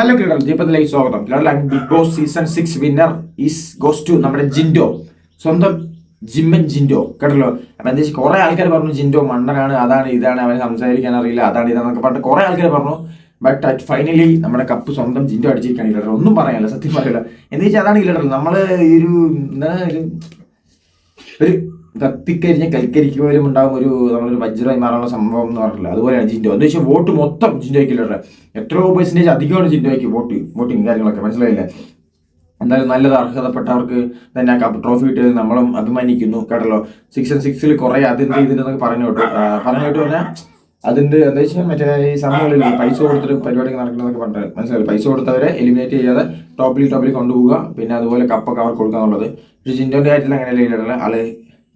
Hello കേട്ടോ ദീപത്തിലേക്ക് സ്വാഗതം. Kiran Bigg Boss season six winner is goes to നമ്മുടെ ജിൻഡോ. സ്വന്തം ജിമ്മൻ ജിൻഡോ. കേട്ടല്ലോ? അപ്പം എന്താ കുറെ ആൾക്കാർ പറഞ്ഞു ജിൻഡോ മണ്ണനാണ് അതാണ് ഇതാണ് അവന് സംസാരിക്കാൻ അറിയില്ല അതാണ് ഇതാണെന്നൊക്കെ പറഞ്ഞിട്ട് കുറെ ആൾക്കാർ പറഞ്ഞു. ബട്ട് അറ്റ് ഫൈനലി നമ്മുടെ കപ്പ് സ്വന്തം ജിൻഡോ അടിച്ചിരിക്കുകയാണ് ഇല്ലടർ ഒന്നും പറയാനില്ല സത്യം പറയില്ല. എന്താ വെച്ചാൽ അതാണ് ഇല്ലടർ നമ്മൾ ഈ ഒരു എന്താണ് ഒരു കത്തിക്കരിഞ്ഞ കൽക്കരിക്ക് പോലും ഉണ്ടാകും ഒരു നമ്മളൊരു വജ്രമായി മാറാനുള്ള സംഭവം എന്ന് പറഞ്ഞില്ല അതുപോലെയാണ് ജിൻഡോ. എന്ന് വെച്ചാൽ വോട്ട് മൊത്തം ജിൻഡോയ്ക്കില്ല എത്രയോ പെർസെന്റേജ് അധികമാണ് ജിൻഡോയ്ക്ക് വോട്ട് വോട്ടിങ് കാര്യങ്ങളൊക്കെ. മനസ്സിലായില്ലേ? എന്തായാലും നല്ലത് അർഹതപ്പെട്ടവർക്ക് തന്നെ കപ്പ് ട്രോഫി കിട്ടിയത് നമ്മളും അഭിമാനിക്കുന്നു. കേട്ടല്ലോ? സിക്സ് ആൻഡ് സിക്സിൽ കുറേ അതിന്റെ ഇതിന്റെന്നൊക്കെ പറഞ്ഞു കേട്ടു. പറഞ്ഞു കേട്ടു പറഞ്ഞാൽ അതിന്റെ എന്താ വെച്ചാൽ മറ്റേ ഈ സമയങ്ങളിൽ പൈസ കൊടുത്തിട്ട് പരിപാടി നടക്കുന്നതൊക്കെ പറഞ്ഞിട്ട് മനസ്സിലായി പൈസ കൊടുത്തവരെ എലിമിനേറ്റ് ചെയ്യാതെ ടോപ്പിൽ ടോപ്പിൽ കൊണ്ടുപോവുക. പിന്നെ അതുപോലെ കപ്പൊക്കെ അവർക്ക് കൊടുക്കുക എന്നുള്ളത് പക്ഷേ ജിൻഡോന്റെ കാര്യത്തിൽ അങ്ങനെയല്ല ആൾ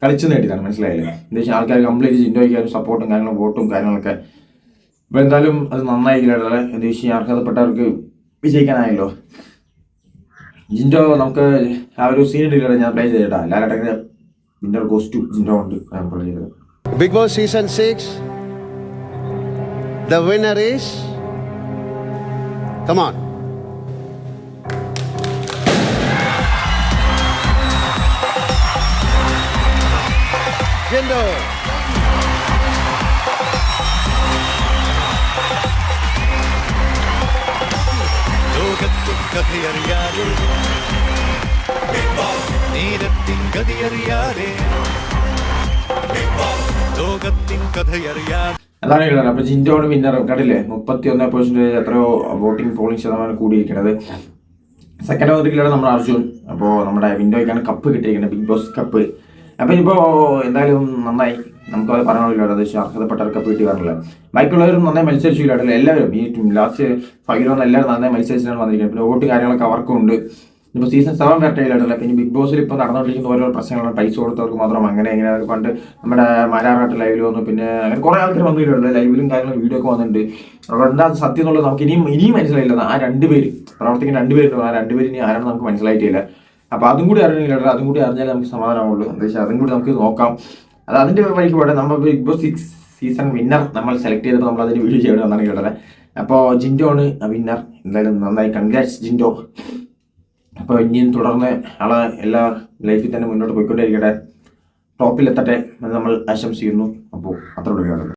കളിച്ചു നേടിയതാണ് മനസ്സിലായില്ലേ? എന്താ വെച്ചാൽ ആൾക്കാർ കംപ്ലീറ്റ് ജിൻഡോയ്ക്ക് ഒരു സപ്പോർട്ടും കാര്യങ്ങളും വോട്ടും കാര്യങ്ങളൊക്കെ. അപ്പോൾ എന്തായാലും അത് നന്നായി ഇല്ലടല്ലേ എന്താ വെച്ചാൽ അർഹതപ്പെട്ടവർക്ക് വിജയിക്കാനായല്ലോ. ജിൻഡോ നമുക്ക് ആ ഒരു സീൻ ഇല്ലടാ ഞാൻ പ്ലേ ചെയ്തേട്ടാ. വിന്നർ ഗോസ് ടു ജിൻഡോ ഉണ്ട് ഞാൻ പ്ലേ ചെയ്തത്. Bigg Boss season 6. The winner is Come on. Jindo. ലോകത്തിൻ കഥയറിയാതെ നേരത്തിൻ ഗതിയറിയാതെ ലോകത്തിൻ കഥയറിയാതെ. അതാണ് ഇല്ലത് അപ്പൊ ജിൻഡോണ് വിന്നർ കണ്ടില്ലേ? മുപ്പത്തി ഒന്ന് പെർസെന്റേജ് എത്രയോ വോട്ടിംഗ് പോളിംഗ് ശതമാനം കൂടിയിരിക്കുന്നത്. സെക്കൻഡ് വന്നിട്ടില്ല നമ്മുടെ അർജുൻ. അപ്പോൾ നമ്മുടെ വിൻഡോയ്ക്കാണ് കപ്പ് കിട്ടിയിരിക്കുന്നത്. ബിഗ് ബോസ് കപ്പ് അപ്പൊ ഇനിയിപ്പോ എന്തായാലും നന്നായി. നമുക്ക് അത് പറയണമല്ലോ അത് അർഹതപ്പെട്ടവർക്ക് വീട്ടിൽ വരണല്ലോ ബാക്കിയുള്ളവരും നന്നായി മത്സരിച്ചില്ല എല്ലാവരും. ഈ ലാസ്റ്റ് ഫൈനൽ എല്ലാവരും നന്നായി മത്സരിച്ചാണ് വന്നിരിക്കുന്നത്. പിന്നെ വോട്ട് കാര്യങ്ങളൊക്കെ അവർക്കും ഉണ്ട് ഇപ്പോൾ സീസൺ സെവൻ വരട്ടയിലായിട്ടില്ല പിന്നെ ബിഗ് ബോസിൽ ഇപ്പോൾ നടന്നുകൊണ്ടിരിക്കുന്ന ഓരോ പ്രശ്നങ്ങളാണ്. പൈസ കൊടുത്തവർക്ക് മാത്രം അങ്ങനെ എങ്ങനെ അത് പണ്ട് നമ്മുടെ മാരാറാട്ട് ലൈവിൽ വന്നു. പിന്നെ അങ്ങനെ കുറേ ആൾക്കാർ വന്നിട്ടുണ്ട് ലൈവിലും കാര്യങ്ങളും വീഡിയോ ഒക്കെ വന്നിട്ടുണ്ട്. അപ്പോൾ എന്താ സത്യം എന്നുള്ളത് നമുക്ക് ഇനിയും ഇനിയും മനസ്സിലായില്ല. ആ രണ്ടുപേര് പ്രവർത്തിക്കുന്ന രണ്ടുപേരുണ്ട് ആ രണ്ട് പേര് ഇനി ആരാണ് നമുക്ക് മനസ്സിലായിട്ടില്ല അപ്പോൾ അതും കൂടി അറിയണമെങ്കിൽ അതും കൂടി അറിഞ്ഞാലേ നമുക്ക് സമാധാനമാവുള്ളൂ. എന്താ വെച്ചാൽ അതും കൂടി നമുക്ക് നോക്കാം. അത് അതിന്റെ വഴിക്ക് പോട്ടെ. നമ്മൾ Bigg Boss six season winner നമ്മൾ സെലക്ട് ചെയ്തപ്പോൾ നമ്മൾ അതിന് വീഡിയോ ചെയ്യണം എന്നാണ് കേട്ടത്. അപ്പോൾ ജിൻഡോ ആണ് വിന്നർ എന്തായാലും നന്നായി. കൺഗ്രാറ്റ്സ് ജിൻഡോ. അപ്പോൾ ഇനിയും തുടർന്ന് ആളെ എല്ലാ ലൈഫിൽ തന്നെ മുന്നോട്ട് പോയിക്കൊണ്ടേയിരിക്കട്ടെ. ടോപ്പിലെത്തട്ടെ എന്ന് നമ്മൾ ആശംസിക്കുന്നു. അപ്പോൾ അത്ര ഉള്ളൂ